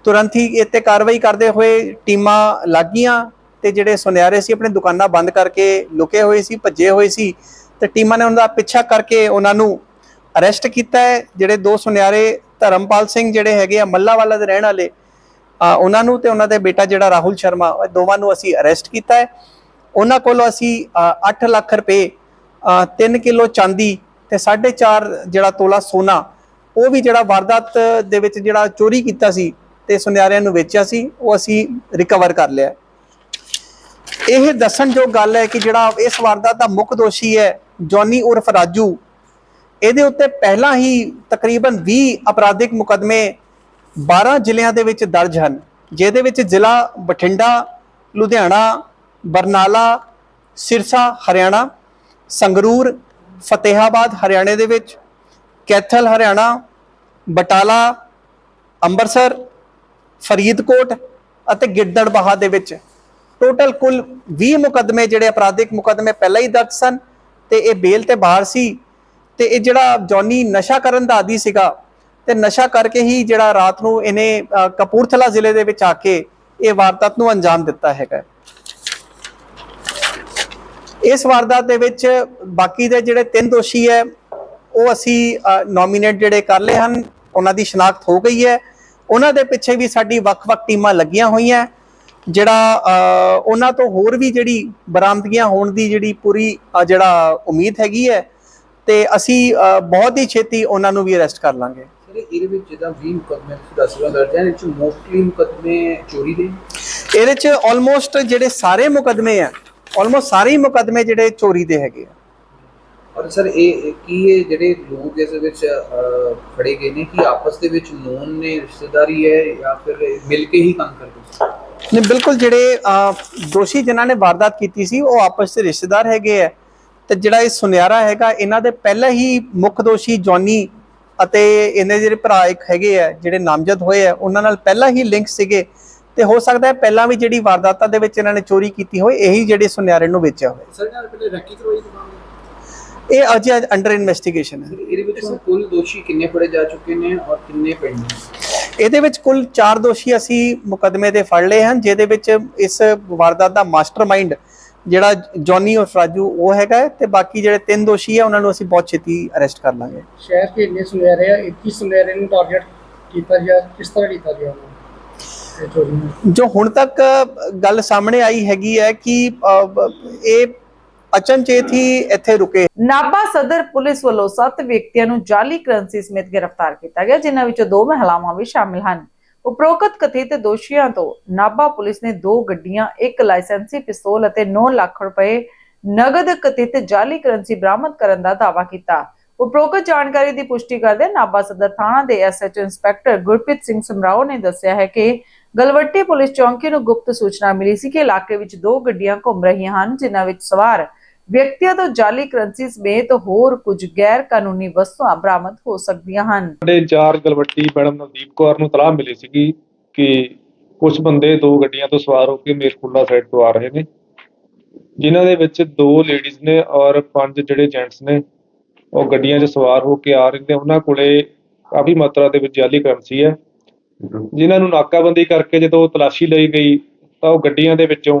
ਤੁਰੰਤ ਹੀ ਇਹ ਤੇ ਕਾਰਵਾਈ ਕਰਦੇ ਹੋਏ ਟੀਮਾਂ ਲੱਗੀਆਂ ਤੇ ਜਿਹੜੇ ਸੁਨਿਆਰੇ ਸੀ ਆਪਣੇ ਦੁਕਾਨਾਂ ਬੰਦ ਕਰਕੇ ਲੁਕੇ ਹੋਏ ਸੀ, ਭੱਜੇ ਹੋਏ ਸੀ। ਤੇ ਟੀਮਾਂ ਨੇ ਉਹਨਾਂ ਦਾ ਪਿੱਛਾ ਕਰਕੇ ਉਹਨਾਂ ਨੂੰ ਅਰੈਸਟ ਕੀਤਾ ਹੈ। ਜਿਹੜੇ ਦੋ ਸੁਨਿਆਰੇ ਧਰਮਪਾਲ ਸਿੰਘ ਜਿਹੜੇ ਹੈਗੇ ਆ ਮੱਲਾਵਾਲਾ ਦੇ ਰਹਿਣ ਵਾਲੇ ਉਹਨਾਂ ਨੂੰ ਤੇ ਉਹਨਾਂ ਦੇ ਬੇਟਾ ਜਿਹੜਾ ਰਾਹੁਲ ਸ਼ਰਮਾ ਦੋਵਾਂ ਨੂੰ ਅਸੀਂ ਅਰੈਸਟ ਕੀਤਾ ਹੈ। ਉਹਨਾਂ ਕੋਲੋਂ ਅਸੀਂ 8 ਲੱਖ ਰੁਪਏ 3 ਕਿਲੋ ਚਾਂਦੀ ਤੇ 4.5 ਜਿਹੜਾ ਤੋਲਾ ਸੋਨਾ, ਉਹ ਵੀ ਜਿਹੜਾ ਵਾਰਦਾਤ ਦੇ ਵਿੱਚ ਜਿਹੜਾ ਚੋਰੀ ਕੀਤਾ ਸੀ ਤੇ ਸੁਨਿਆਰਿਆਂ ਨੂੰ ਵੇਚਿਆ ਸੀ, ਉਹ ਅਸੀਂ ਰਿਕਵਰ ਕਰ ਲਿਆ ਇਹ ਦੱਸਣ ਜੋ ਗੱਲ ਹੈ ਕਿ ਜਿਹੜਾ ਇਸ ਵਾਰਦਾਤ ਦਾ ਮੁੱਖ ਦੋਸ਼ੀ ਹੈ ਜੌਨੀ ਉਰਫ ਰਾਜੂ ਇਹਦੇ ਉੱਤੇ ਪਹਿਲਾਂ ਹੀ ਤਕਰੀਬਨ 20 ਅਪਰਾਧਿਕ ਮੁਕਦਮੇ 12 ਜ਼ਿਲ੍ਹਿਆਂ ਦੇ ਵਿੱਚ ਦਰਜ ਹਨ, ਜਿਹਦੇ ਵਿੱਚ ਜ਼ਿਲ੍ਹਾ ਬਠਿੰਡਾ, ਲੁਧਿਆਣਾ, ਬਰਨਾਲਾ, ਸਿਰਸਾ, ਹਰਿਆਣਾ, ਸੰਗਰੂਰ, ਫਤਿਹਾਬਾਦ, ਹਰਿਆਣੇ ਦੇ ਵਿੱਚ, ਕੈਥਲ, ਹਰਿਆਣਾ, ਬਟਾਲਾ, ਅੰਮ੍ਰਿਤਸਰ, ਫਰੀਦਕੋਟ ਅਤੇ ਗਿੱਦੜਬਾਹਾ ਦੇ ਵਿੱਚ। ਟੋਟਲ ਕੁੱਲ 20 ਮੁਕੱਦਮੇ ਜਿਹੜੇ ਅਪਰਾਧਿਕ ਮੁਕੱਦਮੇ ਪਹਿਲਾਂ ਹੀ ਦਰਜ ਸਨ ਤੇ ਇਹ ਬੇਲ ਤੇ ਬਾਹਰ ਸੀ। ਤੇ ਇਹ ਜਿਹੜਾ ਜੌਨੀ ਨਸ਼ਾ ਕਰਨ ਦਾ ਆਦੀ ਸੀਗਾ, ਤੇ ਨਸ਼ਾ ਕਰਕੇ ਹੀ ਜਿਹੜਾ ਰਾਤ ਨੂੰ ਇਹਨੇ ਕਪੂਰਥਲਾ ਜ਼ਿਲ੍ਹੇ ਦੇ ਵਿੱਚ ਆ ਕੇ ਇਹ ਵਾਰਦਾਤ ਨੂੰ ਅੰਜਾਮ ਦਿੱਤਾ ਹੈਗਾ। ਇਸ ਵਾਰਦਾਤ ਦੇ ਵਿੱਚ ਬਾਕੀ ਦੇ ਜਿਹੜੇ ਤਿੰਨ ਦੋਸ਼ੀ ਹੈ, ਉਹ ਅਸੀਂ ਨੋਮੀਨੇਟ ਜਿਹੜੇ ਕਰ ਲਏ ਹਨ, ਉਹਨਾਂ ਦੀ ਸ਼ਨਾਖਤ ਹੋ ਗਈ ਹੈ। ਉਹਨਾਂ ਦੇ ਪਿੱਛੇ ਵੀ ਸਾਡੀ ਵੱਖ-ਵੱਖ ਟੀਮਾਂ ਲੱਗੀਆਂ ਹੋਈਆਂ, ਜਿਹੜਾ ਉਹਨਾਂ ਤੋਂ ਹੋਰ ਵੀ ਜਿਹੜੀ ਬਰਾਮਦਗੀਆਂ ਹੋਣ ਦੀ ਜਿਹੜੀ ਪੂਰੀ ਜਿਹੜਾ ਉਮੀਦ ਹੈਗੀ ਹੈ ਤੇ ਅਸੀਂ ਬਹੁਤ ਹੀ ਛੇਤੀ ਉਹਨਾਂ ਨੂੰ ਵੀ ਅਰੈਸਟ ਕਰ ਲਾਂਗੇ। ਸਰ ਇਹਦੇ ਵਿੱਚ ਜਿੱਦਾਂ 20 ਮੁਕੱਦਮੇ ਤੁਸੀਂ ਦੱਸ ਰਹੇ ਹੋ ਦਰਜ ਹੈ ਇਹ ਚ ਮੋਸਟਲੀ ਮੁਕੱਦਮੇ ਚੋਰੀ ਦੇ? ਇਹਦੇ ਚ ਆਲਮੋਸਟ ਜਿਹੜੇ ਸਾਰੇ ਮੁਕਦਮੇ ਆ ਆਲਮੋਸਟ ਸਾਰੇ ਹੀ ਮੁਕਦਮੇ ਜਿਹੜੇ ਚੋਰੀ ਦੇ ਹੈਗੇ ਆ। ਔਰ ਸਰ ਇਹ ਕੀ ਇਹ ਜਿਹੜੇ ਲੋਕ ਇਸ ਵਿੱਚ ਫੜੇ ਗਏ ਨੇ ਕਿ ਆਪਸ ਦੇ ਵਿੱਚ ਨੋਨ ਨੇ ਰਿਸ਼ਤੇਦਾਰੀ ਹੈ ਜਾਂ ਫਿਰ ਮਿਲ ਕੇ ਹੀ ਕੰਮ ਕਰਦੇ ਨੇ? ਬਿਲਕੁਲ ਜਿਹੜੇ ਦੋਸ਼ੀ ਜਿਨ੍ਹਾਂ ਨੇ ਵਾਰਦਾਤ ਕੀਤੀ ਸੀ ਉਹ ਆਪਸ ਵਿੱਚ ਰਿਸ਼ਤੇਦਾਰ ਹੈਗੇ ਆ। ਤੇ ਜਿਹੜਾ ਇਹ ਸੁਨਿਆਰਾ ਹੈਗਾ ਇਹਨਾਂ ਦੇ ਪਹਿਲਾਂ ਹੀ ਮੁੱਖ ਦੋਸ਼ੀ ਜੌਨੀ ਅਤੇ ਇਹਨੇ ਜਿਹੜੇ ਭਰਾ ਇੱਕ ਹੈਗੇ ਆ ਜਿਹੜੇ ਨਾਮਜ਼ਦ ਹੋਏ ਆ ਉਹਨਾਂ ਨਾਲ ਪਹਿਲਾਂ ਹੀ ਲਿੰਕ ਸੀਗੇ। ਤੇ ਹੋ ਸਕਦਾ ਹੈ ਪਹਿਲਾਂ ਵੀ ਜਿਹੜੀ ਵਾਰਦਾਤਾਂ ਦੇ ਵਿੱਚ ਇਹਨਾਂ ਨੇ ਚੋਰੀ ਕੀਤੀ ਹੋਏ ਇਹੀ ਜਿਹੜੇ ਸੁਨਿਆਰੇ ਨੂੰ ਵੇਚਿਆ ਹੋਵੇ ਸਰ ਨਾਲ ਪਹਿਲੇ ਰੈਕੀ ਕਰਵਾਈ ਦੁਕਾਨ ਇਹ ਅਜੇ ਅੰਡਰ ਇਨਵੈਸਟੀਗੇਸ਼ਨ ਹੈ। ਇਹਦੇ ਵਿੱਚ ਕੁੱਲ ਦੋਸ਼ੀ ਕਿੰਨੇ ਫੜੇ ਜਾ ਚੁੱਕੇ ਨੇ ਔਰ ਕਿੰਨੇ ਪਿੰਡ ਨੇ? ਇਹਦੇ ਵਿੱਚ ਕੁੱਲ 4 ਦੋਸ਼ੀ ਅਸੀਂ ਮੁਕਦਮੇ ਦੇ ਫੜ ਲਏ ਹਨ ਜਿਹਦੇ ਵਿੱਚ ਇਸ ਵਾਰਦਾਤ ਦਾ ਮਾਸਟਰਮਾਈਂਡ ਜਿਹੜਾ ਜੌਨੀ ਔਰ ਰਾਜੂ ਉਹ ਹੈਗਾ ਤੇ ਬਾਕੀ ਜਿਹੜੇ ਤਿੰਨ ਦੋਸ਼ੀ ਹੈ ਉਹਨਾਂ ਨੂੰ ਅਸੀਂ ਬਹੁਤ ਛੇਤੀ ਅਰੈਸਟ ਕਰ ਲਾਂਗੇ। ਸ਼ਹਿਰ ਦੇ ਇੰਨੇ ਸੁਨਹਿਰੇ ਆ 21 ਸੁਨਹਿਰੇ ਨੂੰ ਟਾਰਗੇਟ ਕੀਤਾ ਗਿਆ ਕਿਸ ਤਰ੍ਹਾਂ ਕੀਤਾ ਗਿਆ ਜੋ ਹੁਣ ਤੱਕ ਗੱਲ ਸਾਹਮਣੇ ਆਈ ਹੈਗੀ ਹੈ ਕਿ ਇਹ ਅਚਨਚੇਤ ਹੀ ਇੱਥੇ ਰੁਕੇ। ਨਾਭਾ ਸਦਰ ਪੁਲਿਸ ਵੱਲੋਂ 7 ਵਿਅਕਤੀਆਂ ਨੂੰ ਜਾਲੀ ਕਰੰਸੀ ਸਮੇਤ ਗ੍ਰਿਫਤਾਰ ਕੀਤਾ ਗਿਆ ਜਿਨ੍ਹਾਂ ਵਿੱਚੋਂ ਦੋ ਮਹਿਲਾਵਾਂ ਵੀ ਸ਼ਾਮਿਲ ਹਨ। ਉਪਰੋਕਤ ਕਥਿਤ ਦੋਸ਼ੀਆਂ ਤੋਂ ਨਾਭਾ ਪੁਲਿਸ ਨੇ ਦੋ ਗੱਡੀਆਂ, ਇੱਕ ਲਾਇਸੈਂਸੀ ਪਿਸਤੌਲ ਅਤੇ 9 ਲੱਖ ਰੁਪਏ ਨਗਦ ਕਥਿਤ ਜਾਲੀ ਕਰੰਸੀ ਬਰਾਮਦ ਕਰਨ ਦਾ ਦਾਅਵਾ ਕੀਤਾ। ਉਪਰੋਕਤ ਜਾਣਕਾਰੀ ਦੀ ਪੁਸ਼ਟੀ ਕਰਦੇ ਨਾਭਾ ਸਦਰ ਥਾਣਾ ਦੇ ਐਸਐਚਓ ਇੰਸਪੈਕਟਰ ਗੁਰਪ੍ਰੀਤ ਸਿੰਘ ਸਮਰਾਓ ਨੇ ਦੱਸਿਆ ਹੈ ਕਿ ਗਲਵੱਟੀ ਪੁਲਿਸ ਚੌਂਕੀ ਨੂੰ ਗੁਪਤ ਸੂਚਨਾ ਮਿਲੀ ਸੀ ਕਿ ਇਲਾਕੇ ਵਿੱਚ ਦੋ ਗੱਡੀਆਂ ਘੁੰਮ ਰਹੀਆਂ ਹਨ, ਜਿਨ੍ਹਾਂ ਵਿੱਚ ਸਵਾਰ ਵਿਅਕਤੀਆਂ ਤੋਂ ਜਾਲੀ ਕਰੰਸੀ ਸਮੇਤ ਹੋਰ ਕੁਝ ਗੈਰ ਕਾਨੂੰਨੀ ਵਸਤੂਆਂ ਬਰਾਮਦ ਹੋ ਸਕਦੀਆਂ ਹਨ। ਸਾਡੇ ਇੰਚਾਰਜ ਗਲਵੱਟੀ ਮੈਡਮ ਨਵਦੀਪ ਕੌਰ ਨੂੰ ਤਲਾਹ ਮਿਲੀ ਸੀਗੀ ਕਿ ਕੁਝ ਬੰਦੇ ਦੋ ਗੱਡੀਆਂ ਤੋਂ ਸਵਾਰ ਹੋ ਕੇ ਮੇਰਕੁੰਡਾ ਸਾਈਡ ਤੋਂ ਆ ਰਹੇ ਨੇ। ਜਿਨ੍ਹਾਂ ਦੇ ਵਿੱਚ ਦੋ ਲੇਡੀਜ਼ ਨੇ ਔਰ ਪੰਜ ਜਿਹੜੇ ਜੈਂਟਸ ਨੇ, ਉਹ ਗੱਡੀਆਂ 'ਚ ਸਵਾਰ ਹੋ ਕੇ ਆ ਰਹੇ ਨੇ। ਉਹਨਾਂ ਕੋਲੇ ਕਾਫੀ ਮਾਤਰਾ ਦੇ ਵਿੱਚ ਜਾਲੀ ਕਰੰਸੀ ਹੈ। ਜਿਨ੍ਹਾਂ ਨੂੰ ਨਾਕਾਬੰਦੀ ਕਰਕੇ ਜਦੋਂ ਤਲਾਸ਼ੀ ਲਈ ਗਈ ਤਾਂ ਉਹ ਗੱਡੀਆਂ ਦੇ ਵਿੱਚੋਂ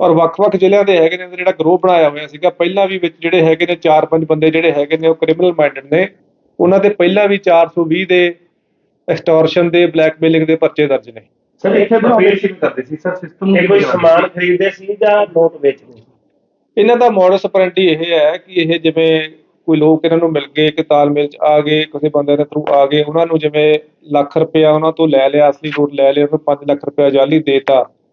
ਔਰ ਵੱਖ-ਵੱਖ ਜ਼ਿਲ੍ਹਿਆਂ ਦੇ ਹੈਗੇ ਨੇ ਜਿਹੜਾ ਗਰੋਹ ਬਣਾਇਆ ਹੋਇਆ ਸੀਗਾ ਪਹਿਲਾਂ ਵੀ ਵਿੱਚ ਜਿਹੜੇ ਹੈਗੇ ਨੇ 4-5 ਬੰਦੇ ਜਿਹੜੇ ਹੈਗੇ ਨੇ ਉਹ ਕ੍ਰਿਮੀਨਲ ਮਾਈਂਡਡ ਨੇ ਉਹਨਾਂ ਤੇ ਪਹਿਲਾਂ ਵੀ 420 ਦੇ ਐਕਸਟੋਰਸ਼ਨ ਦੇ ਬਲੈਕਮੇਲਿੰਗ ਦੇ ਪਰਚੇ ਦਰਜ ਨੇ। ਸਰ ਇੱਥੇ ਫੇਰ ਕਿਵੇਂ ਕਰਦੇ ਸੀ। ਸਰ ਸਿਸਟਮ ਇਹ ਕੋਈ ਸਮਾਨ ਖਰੀਦਦੇ ਸੀ ਜਾਂ ਨੋਟ ਵੇਚਦੇ ਸੀ? ਇਹਨਾਂ ਦਾ ਮੋਡਸ ਆਪਰੈਂਡੀ ਇਹ ਹੈ ਕਿ ਇਹ ਜਿਵੇਂ ਕੋਈ ਲੋਕ ਇਹਨਾਂ ਨੂੰ ਮਿਲ ਗਏ ਕਿ ਤਾਲਮੇਲ ਚ ਆ ਗਏ ਕਿਸੇ ਬੰਦੇ ਦੇ ਥਰੂ ਆ ਗਏ ਉਹਨਾਂ ਨੂੰ ਜਿਵੇਂ ਲੱਖ ਰੁਪਇਆ ਉਹਨਾਂ ਤੋਂ ਲੈ ਲਿਆ ਅਸਲੀ ਨੋਟ ਲੈ ਲਿਆ ਉਹਨੂੰ 5 ਲੱਖ ਰੁਪਇਆ ਜਾਲੀ ਦੇਤਾ।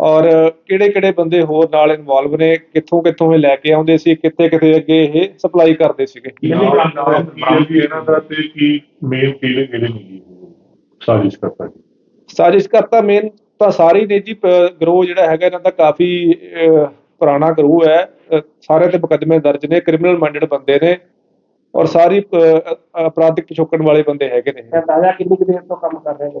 ਔਰ ਕਿਹੜੇ ਕਿਹੜੇ ਬੰਦੇ ਹੋਰ ਨਾਲ ਇਨਵੋਲਵ ਨੇ ਕਿੱਥੋਂ ਕਿੱਥੋਂ ਇਹ ਲੈ ਕੇ ਆਉਂਦੇ ਸੀ ਕਿੱਥੇ ਕਿੱਥੇ ਅੱਗੇ ਇਹ ਸਪਲਾਈ ਕਰਦੇ ਸੀਗੇ? ਨਾਮ ਨਾਮ ਕੀ ਹੈ ਜੀ ਇਹਨਾਂ ਦਾ ਤੇ ਕੀ ਮੇਨ ਕਿਹੜੇ ਕਿਹੜੇ ਮਿਲੀ ਸਾਜ਼ਿਸ਼ ਕਰਤਾ ਜੀ ਸਾਜ਼ਿਸ਼ ਕਰਤਾ ਮੇਨ ਤਾਂ ਸਾਰੇ ਨੇ ਜੀ ਗਰੋਹ ਜਿਹੜਾ ਹੈਗਾ ਇਹਨਾਂ ਦਾ ਕਾਫੀ ਪੁਰਾਣਾ ਗਰੋਹ ਹੈ ਸਾਰੇ ਤੇ ਮੁਕੱਦਮੇ ਦਰਜ ਨੇ ਕ੍ਰਿਮੀਨਲ ਮਾਈਂਡਡ ਬੰਦੇ ਨੇ ਔਰ ਸਾਰੀ ਅਪਰਾਧਿਕ ਪਿਛੋਕੜ ਵਾਲੇ ਬੰਦੇ ਹੈਗੇ ਨੇ। ਅੰਦਾਜ਼ਾ ਕਿੰਨੀ ਦੇਰ ਤੋਂ ਕੰਮ ਕਰ ਰਹੇ ਨੇ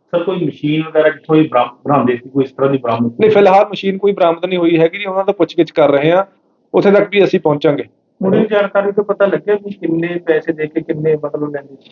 ਸਰ ਕੋਈ ਮਸ਼ੀਨ ਵਗੈਰਾ ਜਿੱਥੋਂ ਇਹ ਬਰਾਮਦ ਬਣਾਉਂਦੇ ਸੀ ਕੋਈ ਇਸ ਤਰ੍ਹਾਂ ਦੀ ਬਰਾਮਦ? ਨਹੀਂ ਫਿਲਹਾਲ ਮਸ਼ੀਨ ਕੋਈ ਬਰਾਮਦ ਨਹੀਂ ਹੋਈ ਹੈਗੀ ਜੀ ਉਹਨਾਂ ਦਾ ਪੁੱਛਗਿੱਛ ਕਰ ਰਹੇ ਹਾਂ। ਉੱਥੇ ਤੱਕ ਵੀ ਅਸੀਂ ਪਹੁੰਚਾਂਗੇ। ਮੁੱਢਲੀ ਜਾਣਕਾਰੀ ਤੋਂ ਪਤਾ ਲੱਗਿਆ ਕਿ ਕਿੰਨੇ ਪੈਸੇ ਦੇ ਕੇ ਕਿੰਨੇ ਮਤਲਬ ਲੈਂਦੇ ਸੀ?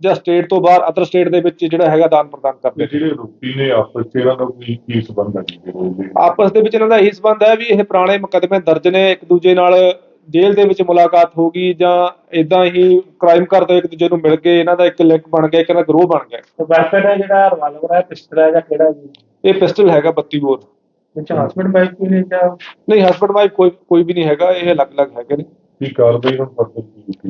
ਜਾਂ ਸਟੇਟ ਤੋਂ ਬਾਹਰ ਅਦਰ ਸਟੇਟ ਦੇ ਵਿੱਚ ਜਿਹੜਾ ਹੈਗਾ ਦਾਨ ਪ੍ਰਦਾਨ ਕਰਦੇ ਨੇ। ਜਿਹੜੇ ਰੋਪੀ ਨੇ ਆਪਸ 'ਚ ਇਹਨਾਂ ਦਾ ਕੋਈ ਕੀ ਸੰਬੰਧ ਹੈ ਜੀ? ਆਪਸ ਦੇ ਵਿੱਚ ਇਹਨਾਂ ਦਾ ਇਹੀ ਸੰਬੰਧ ਹੈ ਵੀ ਇਹ ਪੁਰਾਣੇ ਮੁਕੱਦਮੇ ਦਰਜ ਨੇ ਇੱਕ ਦੂਜੇ ਨਾਲ ਜੇਲ੍ਹ ਦੇ ਵਿੱਚ ਮੁਲਾਕਾਤ ਹੋ ਗਈ ਜਾਂ ਇਦਾਂ ਹੀ ਕ੍ਰਾਈਮ ਕਰਦੇ ਇੱਕ ਦੂਜੇ ਨੂੰ ਮਿਲ ਕੇ ਇਹਨਾਂ ਦਾ ਇੱਕ ਲਿੰਕ ਬਣ ਗਿਆ ਇੱਕ ਇਹਨਾਂ ਗਰੋਹ ਬਣ ਗਿਆ। ਤੇ ਵੈਪਨ ਹੈ ਜਿਹੜਾ ਰਿਵਾਲਵਰ ਹੈ ਪਿਸਟਲ ਹੈ ਜਾਂ ਕਿਹੜਾ ਜੀ ਇਹ ਪਿਸਟਲ ਹੈਗਾ 32 ਬੋਰ ਵਿੱਚ ਹਸਬੰਡ ਵਾਈਫ ਵੀ ਨੇ ਜਾਂ ਨਹੀਂ ਹਸਬੰਡ ਵਾਈਫ ਕੋਈ ਕੋਈ ਵੀ ਨਹੀਂ ਹੈਗਾ ਇਹ ਅਲੱਗ-ਅਲੱਗ ਹੈਗੇ ਨੇ। ਕੀ ਕਾਰਵਾਈ ਹੁਣ ਫਰਦਰ ਕੀ ਕੀਤੀ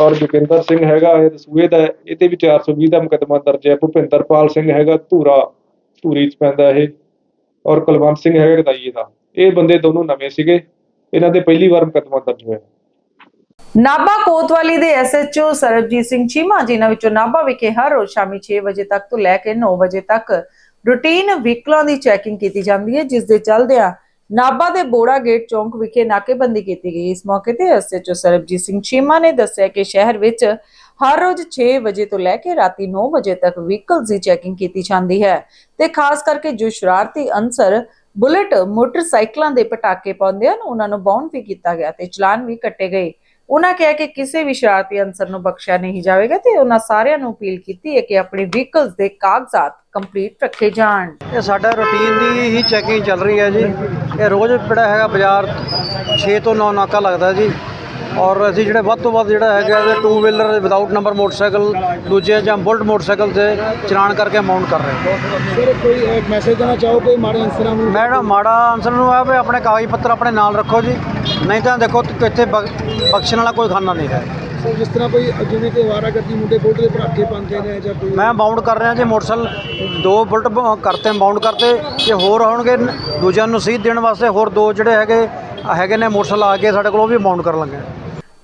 ਔਰ ਜੋਗਿੰਦਰ ਸਿੰਘ ਹੈਗਾ ਇਹ ਦਸੂਹੇ ਦਾ ਹੈ, ਵੀ 420 ਦਾ ਮੁਕੱਦਮਾ ਦਰਜ ਹੈ। ਭੁਪਿੰਦਰਪਾਲ ਸਿੰਘ ਹੈਗਾ ਧੂਰਾ ਧੂਰੀ ਚ ਪੈਂਦਾ ਇਹ। ਔਰ ਕੁਲਵੰਤ ਸਿੰਘ ਹੈਗਾ ਗਦਾਈਏ ਦਾ। ਇਹ ਬੰਦੇ ਦੋਨੋਂ ਨਵੇਂ ਸੀਗੇ। ਇਹਨਾਂ ਦੇ ਪਹਿਲੀ ਵਾਰ ਮੁਕੱਦਮਾ ਦਰਜ ਹੋਇਆ। ਨਾਭਾ ਕੋਤਵਾਲੀ ਦੇ ਐਸਐਚਓ ਸਰਬਜੀਤ ਸਿੰਘ ਚੀਮਾ ਜਿਨ੍ਹਾਂ ਵਿੱਚੋਂ ਨਾਭਾ ਵਿਖੇ ਹਰ ਰੋਜ਼ ਸ਼ਾਮੀ 6 ਵਜੇ ਤੱਕ ਤੋਂ ਲੈ ਕੇ 9 ਵਜੇ ਤੱਕ ਰੁਟੀਨ ਵਹੀਕਲਾਂ ਦੀ ਚੈਕਿੰਗ ਕੀਤੀ ਜਾਂਦੀ ਹੈ ਜਿਸ ਦੇ ਚੱਲਦਿਆਂ ਨਾਭਾ ਦੇ ਬੋੜਾ ਗੇਟ ਚੌਂਕ ਵਿਖੇ ਨਾਕੇਬੰਦੀ ਕੀਤੀ ਗਈ। ਇਸ ਮੌਕੇ ਤੇ ਐਸਐਚਓ ਸਰਬਜੀਤ ਸਿੰਘ ਚੀਮਾ ਨੇ ਦੱਸਿਆ ਕਿ ਸ਼ਹਿਰ ਵਿੱਚ ਹਰ ਰੋਜ਼ 6 ਵਜੇ ਤੋਂ ਲੈ ਕੇ ਰਾਤੀ 9 ਵਜੇ ਤੱਕ ਵਹੀਕਲਸ ਦੀ ਚੈਕਿੰਗ ਕੀਤੀ ਜਾਂਦੀ ਹੈ ਤੇ ਖਾਸ ਕਰਕੇ ਜੋ ਸ਼ਰਾਰਤੀ ਅਨਸਰ ਬੁਲੇਟ ਮੋਟਰਸਾਈਕਲਾਂ ਦੇ ਪਟਾਕੇ ਪਾਉਂਦੇ ਹਨ, ਉਹਨਾਂ ਨੂੰ ਬਾਉਂਡ ਵੀ ਕੀਤਾ ਗਿਆ ਤੇ ਚਲਾਨ ਵੀ ਕੱਟੇ ਗਏ। ਉਹਨਾਂ ਕਿਹਾ ਕਿ ਕਿਸੇ ਵੀ ਸ਼ਰਾਰਤੀ ਅਨਸਰ ਨੂੰ ਬਖਸ਼ਿਆ ਨਹੀਂ ਜਾਵੇਗਾ ਤੇ ਉਹਨਾਂ ਸਾਰਿਆਂ ਨੂੰ ਅਪੀਲ ਕੀਤੀ ਹੈ ਕਿ ਆਪਣੇ ਵਹੀਕਲਸ ਦੇ ਕਾਗਜ਼ਾਤ ਕੰਪਲੀਟ ਰੱਖੇ ਜਾਣ। ਇਹ ਸਾਡਾ ਰੂਟੀਨ ਦੀ ਹੀ ਚੈਕਿੰਗ ਚੱਲ ਰਹੀ ਹੈ ਜੀ। ਇਹ ਰੋਜ਼ ਜਿਹੜਾ ਹੈਗਾ ਬਾਜ਼ਾਰ 6 ਤੋਂ 9 ਨਾਕਾ ਲੱਗਦਾ ਜੀ। ਔਰ ਅਸੀਂ ਜਿਹੜੇ ਵੱਧ ਤੋਂ ਵੱਧ ਜਿਹੜਾ ਹੈਗਾ ਇਹ two wheeler without number motorcycle ਦੂਜੇ ਜਾਂ ਬੁਲਟ ਮੋਟਰਸਾਈਕਲ ਤੇ ਚਲਾਨ ਕਰਕੇ ਮਾਊਂਟ ਕਰ ਰਹੇ ਸਰ ਕੋਈ ਮੈਸੇਜ ਦੇਣਾ ਚਾਹੋ ਕੋਈ ਮਾੜੇ ਅਨਸਰਾਂ ਨੂੰ? ਮੈਂ ਮਾੜਾ ਆਨਸਰ ਨੂੰ ਆ ਵੀ ਆਪਣੇ ਕਾਗਜ਼ ਪੱਤਰ ਆਪਣੇ ਨਾਲ ਰੱਖੋ ਜੀ। ਨਹੀਂ ਤਾਂ ਦੇਖੋ ਇੱਥੇ ਬਖ- ਬਖਸ਼ਣ ਵਾਲਾ ਕੋਈ ਖਾਨਾ ਨਹੀਂ ਹੈ। ਸਰ ਜਿਸ ਤਰ੍ਹਾਂ ਕੋਈ ਜਿਵੇਂ ਕਿ ਵਾਰਾਗਰਦੀ ਮੁੰਡੇ ਬੋਟ ਦੇ ਪਟਾਕੇ ਪਾਉਂਦੇ ਨੇ ਜਾਂ ਕੋਈ ਮੈਂ ਬਾਉਂਡ ਕਰ ਰਿਹਾ ਜੀ ਮੋਟਰਸਾਈਕਲ ਦੋ ਬੁਲਟ ਕਰਤੇ ਬਾਉਂਡ ਕਰਤੇ। ਜੇ ਹੋਰ ਨ- ਦੂਜਿਆਂ ਨੂੰ ਸੀਧ ਦੇਣ ਵਾਸਤੇ ਹੋਰ ਦੋ ਜਿਹੜੇ ਹੈਗੇ ਹੈਗੇ ਨੇ ਮੋਟਰਸਾਈਕਲ ਆ ਕੇ ਸਾਡੇ ਕੋਲ ਉਹ ਵੀ ਬਾਉਂਡ ਕਰ ਲਾਂਗੇ।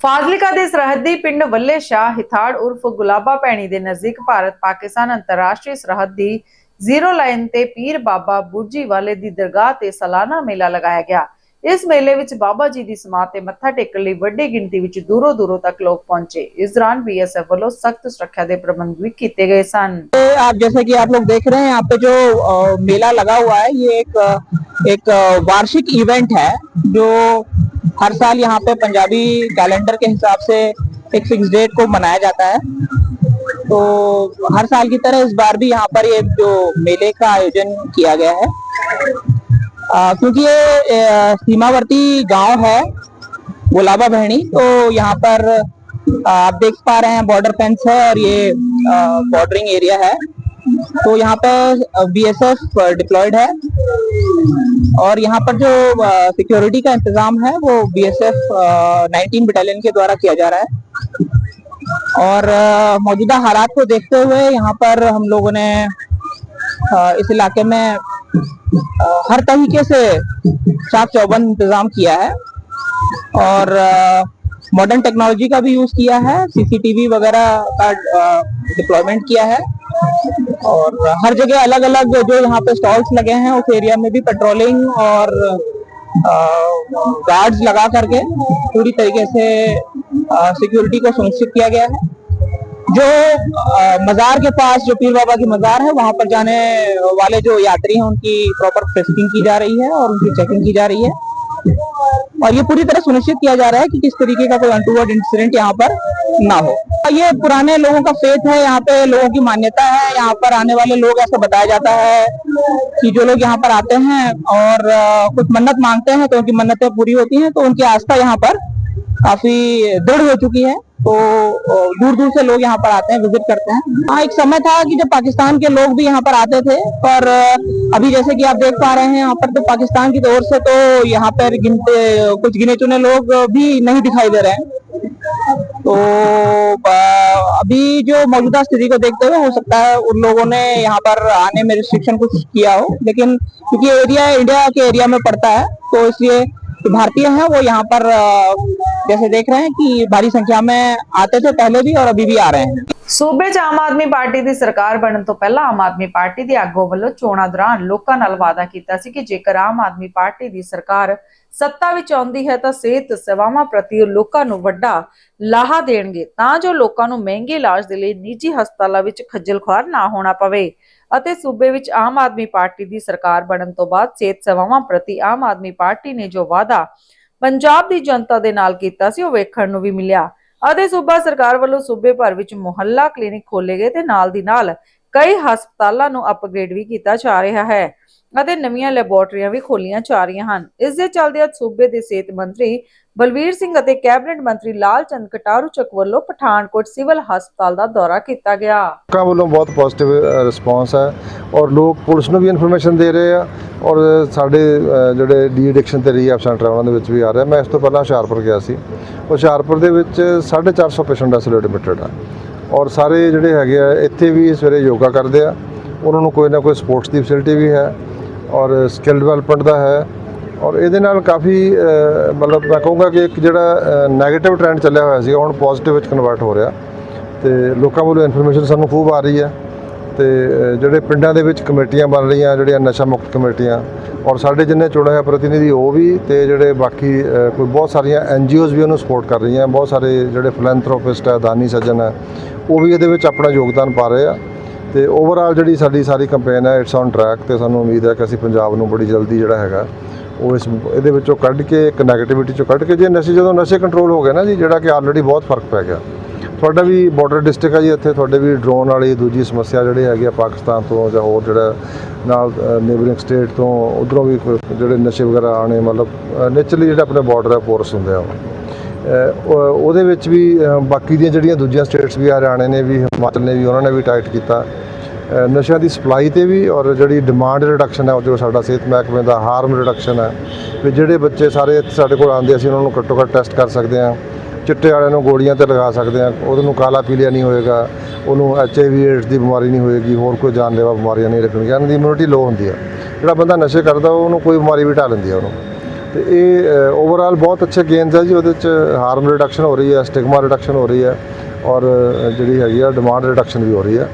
ਫਾਜ਼ਿਲਕਾ ਦੇ ਸਰਹੱਦੀ ਪਿੰਡ ਵੱਲੇ ਸ਼ਾਹ ਹਿਥਾੜ ਉਰਫ ਗੁਲਾਬਾ ਭੈਣੀ ਦੇ ਨਜ਼ਦੀਕ ਭਾਰਤ ਪਾਕਿਸਤਾਨ ਅੰਤਰਰਾਸ਼ਟਰੀ ਸਰਹੱਦ ਦੀ ਜ਼ੀਰੋ ਲਾਈਨ ਤੇ ਪੀਰ ਬਾਬਾ ਬੁਰਜੀ ਵਾਲੇ ਦੀ ਦਰਗਾਹ ਤੇ ਸਾਲਾਨਾ ਮੇਲਾ ਲਗਾਇਆ ਗਿਆ ਇਸ ਮੇਲੇ ਵਿੱਚ ਬਾਬਾ ਜੀ ਦੀ ਸਮਾਧ ਤੇ ਮੱਥਾ ਟੇਕਣ ਲਈ ਵੱਡੀ ਗਿਣਤੀ ਵਿੱਚ ਦੂਰੋਂ ਦੂਰੋਂ ਤੱਕ ਲੋਕ ਪਹੁੰਚੇ ਇਸ ਦੌਰਾਨ ਬੀਐਸਐਫ ਵੱਲੋਂ ਸਖਤ ਸੁਰੱਖਿਆ ਦੇ ਪ੍ਰਬੰਧ ਵੀ ਕੀਤੇ ਗਏ ਸਨ आप जैसे कि आप लोग देख रहे हैं यहाँ पे जो अ, मेला लगा हुआ है ये एक अ, एक अ, वार्षिक इवेंट है जो हर साल यहाँ पे पंजाबी कैलेंडर के हिसाब से एक फिक्स डेट को मनाया जाता है। तो हर साल की तरह इस बार भी यहाँ पर ये जो मेले का आयोजन किया गया है। अ, क्योंकि ये सीमावर्ती गाँव है गुलाबा बहनी तो यहाँ पर आप देख पा रहे हैं बॉर्डर फेंस है और ये बॉर्डरिंग एरिया है। तो यहाँ पे बीएसएफ डिप्लॉयड है। और यहाँ पर जो सिक्योरिटी का इंतज़ाम है, वो बीएसएफ 19 बटालियन के द्वारा किया जा रहा है। और मौजूदा हालात को देखते हुए यहाँ पर हम लोगों ने इस इलाके में हर तरीके से चाक चौबंद इंतज़ाम किया है। और मॉडर्न टेक्नोलॉजी का भी यूज़ किया है सीसीटीवी वगैरह का डिप्लॉयमेंट किया है। और हर जगह अलग अलग जो यहाँ पे स्टॉल्स लगे हैं उस एरिया में भी पेट्रोलिंग और गार्ड्स लगा करके पूरी तरीके से सिक्योरिटी को सुनिश्चित किया गया है। जो अ, मजार के पास जो पीर बाबा की मजार है वहाँ पर जाने वाले जो यात्री हैं उनकी प्रॉपर टेस्टिंग की जा रही है और उनकी चेकिंग की जा रही है। और ये पूरी तरह सुनिश्चित किया जा रहा है कि किस तरीके का कोई अनटूवर्ड इंसिडेंट यहाँ पर ना हो। ये पुराने लोगों का फेथ है, यहाँ पे लोगों की मान्यता है, यहाँ पर आने वाले लोग ऐसा बताया जाता है कि जो लोग यहाँ पर आते हैं और कुछ मन्नत मांगते हैं तो उनकी मन्नतें पूरी होती हैं तो उनकी आस्था यहाँ पर काफ़ी दृढ़ हो चुकी है तो दूर दूर से लोग यहाँ पर आते हैं विज़िट करते हैं। हाँ एक समय था कि जब पाकिस्तान के लोग भी यहाँ पर आते थे, पर अभी जैसे कि आप देख पा रहे हैं, यहाँ पर तो पाकिस्तान की ओर से तो यहाँ पर गिनते, कुछ गिने चुने लोग भी नहीं दिखाई दे रहे हैं। तो अभी जो मौजूदा स्थिति को देखते हुए हो सकता है उन लोगों ने यहाँ पर आने में रिस्ट्रिक्शन कुछ किया हो, लेकिन क्योंकि एरिया इंडिया के एरिया में पड़ता है तो इसलिए जो भारतीय हैं वो यहाँ पर अ, जैसे देख रहे हैं कि भारी संख्या में आते थे पहले भी और अभी भी आ रहे हैं ਸੂਬੇ 'ਚ ਆਮ ਆਦਮੀ ਪਾਰਟੀ ਦੀ ਸਰਕਾਰ ਬਣਨ ਤੋਂ ਪਹਿਲਾਂ ਆਮ ਆਦਮੀ ਪਾਰਟੀ ਦੇ ਆਗੂ ਵੱਲੋਂ ਚੋਣਾਂ ਦੌਰਾਨ ਲੋਕਾਂ ਨਾਲ ਵਾਅਦਾ ਕੀਤਾ ਸੀ ਕਿ ਜੇਕਰ ਆਮ ਆਦਮੀ ਪਾਰਟੀ ਦੀ ਸਰਕਾਰ ਸੱਤਾ ਵਿੱਚ ਆਉਂਦੀ ਹੈ ਤਾਂ ਸਿਹਤ ਸੇਵਾਵਾਂ ਪ੍ਰਤੀ ਉਹ ਲੋਕਾਂ ਨੂੰ ਵੱਡਾ ਲਾਹਾ ਦੇਣਗੇ ਤਾਂ ਜੋ ਲੋਕਾਂ ਨੂੰ ਮਹਿੰਗੇ ਇਲਾਜ ਦੇ ਲਈ ਨਿੱਜੀ ਹਸਪਤਾਲਾਂ ਵਿੱਚ ਖੱਜਲ ਖੁਆਰ ਨਾ ਹੋਣਾ ਪਵੇ ਅਤੇ ਸੂਬੇ ਵਿੱਚ ਆਮ ਆਦਮੀ ਪਾਰਟੀ ਦੀ ਸਰਕਾਰ ਬਣਨ ਤੋਂ ਬਾਅਦ ਸਿਹਤ ਸੇਵਾਵਾਂ ਪ੍ਰਤੀ ਆਮ ਆਦਮੀ ਪਾਰਟੀ ਨੇ ਜੋ ਵਾਅਦਾ ਪੰਜਾਬ ਦੀ ਜਨਤਾ ਦੇ ਨਾਲ ਕੀਤਾ ਸੀ, ਉਹ ਵੇਖਣ ਨੂੰ ਵੀ ਮਿਲਿਆ। ਅਤੇ ਸੂਬਾ ਸਰਕਾਰ ਵੱਲੋਂ ਸੂਬੇ ਭਰ ਵਿੱਚ ਮੁਹੱਲਾ ਕਲੀਨਿਕ ਖੋਲੇ ਗਏ ਤੇ ਨਾਲ ਦੀ ਨਾਲ ਕਈ ਹਸਪਤਾਲਾਂ ਨੂੰ ਅਪਗ੍ਰੇਡ ਵੀ ਕੀਤਾ ਜਾ ਰਿਹਾ ਹੈ। ਅਤੇ ਨਵੀਆਂ ਲੈਬੋਰਟਰੀਆਂ ਵੀ ਖੋਲੀਆਂ ਜਾ ਰਹੀਆਂ ਹਨ। ਇਸ ਦੇ ਅੱਜ ਸੂਬੇ ਦੇ ਸਿਹਤ ਮੰਤਰੀ ਬਲਵੀਰ ਸਿੰਘ ਅਤੇ ਕੈਬਨਿਟ ਮੰਤਰੀ ਲਾਲ ਚੰਦ ਕਟਾਰੂ ਚੱਕ ਵੱਲੋਂ ਪਠਾਨਕੋਟ ਸਿਵਲ ਹਸਪਤਾਲ ਦਾ ਦੌਰਾ ਕੀਤਾ ਗਿਆ। ਲੋਕਾਂ ਵੱਲੋਂ ਬਹੁਤ ਪੋਜ਼ਿਟਿਵ ਰਿਸਪੌਂਸ ਹੈ ਔਰ ਲੋਕ ਪੁਲਿਸ ਨੂੰ ਵੀ ਇਨਫੋਰਮੇਸ਼ਨ ਦੇ ਰਹੇ ਆ ਔਰ ਸਾਡੇ ਜਿਹੜੇ ਡੀ ਐਡਿਕਸ਼ਨ ਤੇ ਰੀਹੈਬ ਸੈਂਟਰ ਆ ਉਹਨਾਂ ਦੇ ਵਿੱਚ ਵੀ ਆ ਰਿਹਾ। ਮੈਂ ਇਸ ਤੋਂ ਪਹਿਲਾਂ ਹੁਸ਼ਿਆਰਪੁਰ ਗਿਆ ਸੀ। ਹੁਸ਼ਿਆਰਪੁਰ ਦੇ ਵਿੱਚ 450 ਪੇਸ਼ੈਂਟ ਇਸ ਵੇਲੇ ਐਡਮਿਟਡ ਆ ਔਰ ਸਾਰੇ ਜਿਹੜੇ ਹੈਗੇ ਆ ਇੱਥੇ ਵੀ ਸਵੇਰੇ ਯੋਗਾ ਕਰਦੇ ਆ। ਉਹਨਾਂ ਨੂੰ ਕੋਈ ਨਾ ਕੋਈ ਸਪੋਰਟਸ ਦੀ ਫੈਸਿਲਿਟੀ ਵੀ ਹੈ। ਔਰ ਸਕਿੱਲ ਡਿਵੈਲਪਮੈਂਟ ਦਾ ਹੈ ਔਰ ਇਹਦੇ ਨਾਲ ਕਾਫੀ ਮਤਲਬ ਮੈਂ ਕਹੂੰਗਾ ਕਿ ਇੱਕ ਜਿਹੜਾ 네ਗੇਟਿਵ ਟ੍ਰੈਂਡ ਚੱਲਿਆ ਹੋਇਆ ਸੀ ਹੁਣ ਪੋਜ਼ਿਟਿਵ ਵਿੱਚ ਕਨਵਰਟ ਹੋ ਰਿਹਾ ਤੇ ਲੋਕਾਂ ਵੱਲੋਂ ਇਨਫੋਰਮੇਸ਼ਨ ਸਾਨੂੰ ਖੂਬ ਆ ਰਹੀ ਹੈ ਤੇ ਜਿਹੜੇ ਪਿੰਡਾਂ ਦੇ ਵਿੱਚ ਕਮੇਟੀਆਂ ਬਣ ਰਹੀਆਂ, ਜਿਹੜੀਆਂ ਨਸ਼ਾ ਮੁਕਤ ਕਮੇਟੀਆਂ ਔਰ ਸਾਡੇ ਜਿੰਨੇ ਚੁਣੇ ਹੋਏ ਪ੍ਰਤੀਨਿਧੀ ਉਹ ਵੀ ਤੇ ਜਿਹੜੇ ਬਾਕੀ ਕੋਈ ਬਹੁਤ ਸਾਰੀਆਂ ਐਨਜੀਓਜ਼ ਵੀ ਉਹਨੂੰ ਸਪੋਰਟ ਕਰ ਰਹੀਆਂ, ਬਹੁਤ ਸਾਰੇ ਜਿਹੜੇ ਫਿਲੈਂਥਰੋਪਿਸਟ ਹੈ, ਦਾਨੀ ਸੱਜਣ ਹੈ, ਉਹ ਵੀ ਇਹਦੇ ਵਿੱਚ ਆਪਣਾ ਯੋਗਦਾਨ ਪਾ ਰਹੇ ਆ। ਤੇ ਓਵਰਆਲ ਜਿਹੜੀ ਸਾਡੀ ਸਾਰੀ ਕੰਪੇਨ ਹੈ ਇਟਸ ਔਨ ਟਰੈਕ ਤੇ ਸਾਨੂੰ ਉਮੀਦ ਹੈ ਕਿ ਅਸੀਂ ਪੰਜਾਬ ਨੂੰ ਬੜੀ ਜਲਦੀ ਜਿਹੜਾ ਹੈਗਾ, ਉਹ ਇਸ ਇਹਦੇ ਵਿੱਚੋਂ ਕੱਢ ਕੇ, ਇੱਕ ਨੈਗੇਟਿਵਿਟੀ ਚੋਂ ਕੱਢ ਕੇ, ਜੇ ਨਸ਼ੇ ਜਦੋਂ ਨਸ਼ੇ ਕੰਟਰੋਲ ਹੋ ਗਏ ਨਾ ਜੀ, ਜਿਹੜਾ ਕਿ ਆਲਰੇਡੀ ਬਹੁਤ ਫ਼ਰਕ ਪੈ ਗਿਆ। ਤੁਹਾਡਾ ਵੀ ਬਾਰਡਰ ਡਿਸਟ੍ਰਿਕਟ ਹੈ ਜੀ ਇੱਥੇ, ਤੁਹਾਡੇ ਵੀ ਡਰੋਨ ਵਾਲੀ ਦੂਜੀ ਸਮੱਸਿਆ ਜਿਹੜੀ ਹੈਗੀ ਆ ਪਾਕਿਸਤਾਨ ਤੋਂ ਜਾਂ ਹੋਰ ਜਿਹੜਾ ਨਾਲ ਨੇਬਰਿੰਗ ਸਟੇਟ ਤੋਂ, ਉਧਰੋਂ ਵੀ ਜਿਹੜੇ ਨਸ਼ੇ ਵਗੈਰਾ ਆਣੇ ਮਤਲਬ ਨੇਚਰਲੀ ਜਿਹੜਾ ਆਪਣੇ ਬਾਰਡਰ ਹੈ ਪੋਰਸ ਹੁੰਦੇ ਆ ਉਹ- ਉਹਦੇ ਵਿੱਚ ਵੀ ਬਾਕੀ ਦੀਆਂ ਜਿਹੜੀਆਂ ਦੂਜੀਆਂ ਸਟੇਟਸ ਵੀ ਹਰਿਆਣੇ ਨੇ ਵੀ, ਹਿਮਾਚਲ ਨੇ ਵੀ, ਉਹਨਾਂ ਨੇ ਵੀ ਟਾਈਟ ਕੀਤਾ। ਨਸ਼ਿਆਂ ਦੀ ਸਪਲਾਈ ਤੇ ਵੀ ਔਰ ਜਿਹੜੀ ਡਿਮਾਂਡ ਰਿਡਕਸ਼ਨ ਹੈ, ਉਹ ਜੋ ਸਾਡਾ ਸਿਹਤ ਮਹਿਕਮੇ ਦਾ ਹਾਰਮ ਰਿਡਕਸ਼ਨ ਹੈ, ਵੀ ਜਿਹੜੇ ਬੱਚੇ ਸਾਰੇ ਸਾਡੇ ਕੋਲ ਆਉਂਦੇ, ਅਸੀਂ ਉਹਨਾਂ ਨੂੰ ਘੱਟੋ ਘੱਟ ਟੈਸਟ ਕਰ ਸਕਦੇ ਹਾਂ। ਚਿੱਟੇ ਵਾਲਿਆਂ ਨੂੰ ਗੋਲੀਆਂ ਤੇ ਲਗਾ ਸਕਦੇ ਹਾਂ। ਉਹਦੇ ਨੂੰ ਕਾਲਾ ਪੀਲੀਆ ਨਹੀਂ ਹੋਏਗਾ। ਉਹਨੂੰ ਐਚ ਆਈ ਵੀ ਏਡਸ ਦੀ ਬਿਮਾਰੀ ਨਹੀਂ ਹੋਏਗੀ। ਹੋਰ ਕੋਈ ਜਾਨਲੇਵਾ ਬਿਮਾਰੀਆਂ ਨਹੀਂ ਰੱਖਣਗੀਆਂ ਇਹਨਾਂ ਦੀ ਇਮਿਊਨਿਟੀ ਲੋ ਹੁੰਦੀ ਆ ਜਿਹੜਾ ਬੰਦਾ ਨਸ਼ੇ ਕਰਦਾ, ਉਹਨੂੰ ਕੋਈ ਬਿਮਾਰੀ ਵੀ ਢਾ ਲੈਂਦੀ ਹੈ ਉਹਨੂੰ। ਤੇ ਇਹ ਓਵਰਆਲ ਬਹੁਤ ਅੱਛੇ ਗੇਨਸ ਹੈ ਜੀ ਉਹਦੇ ਚ ਹਾਰਮ ਰਿਡਕਸ਼ਨ ਹੋ ਰਹੀ ਹੈ ਸਟਿਗਮਾ ਰਿਡਕਸ਼ਨ ਹੋ ਰਹੀ ਹੈ ਔਰ ਜਿਹੜੀ ਹੈਗੀ ਆ ਡਿਮਾਂਡ ਰਿਡਕਸ਼ਨ ਵੀ ਹੋ ਰਹੀ ਹੈ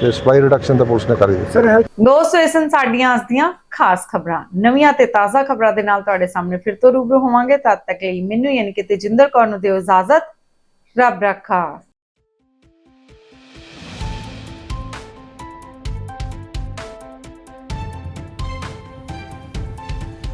ਤੇ ਸਪਲਾਈ ਰਿਡਕਸ਼ਨ ਤਾਂ ਪੁਲਿਸ ਨੇ ਕਰੀ ਦਿੱਤੀ। ਦੋਸਤੋ ਇਹ ਸਨ ਸਾਡੀਆਂ ਅੱਜ ਦੀਆਂ ਖਾਸ ਖਬਰਾਂ। ਨਵੀਆਂ ਤੇ ਤਾਜ਼ਾ ਖਬਰਾਂ ਦੇ ਨਾਲ ਤੁਹਾਡੇ ਸਾਹਮਣੇ ਫਿਰ ਤੋਂ ਰੂਬਰੂ ਹੋਵਾਂਗੇ। ਤਦ ਤੱਕ ਲਈ ਮੈਨੂੰ ਯਾਨੀ ਕਿ ਤੇਜਿੰਦਰ ਕੌਰ ਨੂੰ ਦਿਓ ਇਜਾਜ਼ਤ। ਰੱਬ ਰੱਖਾ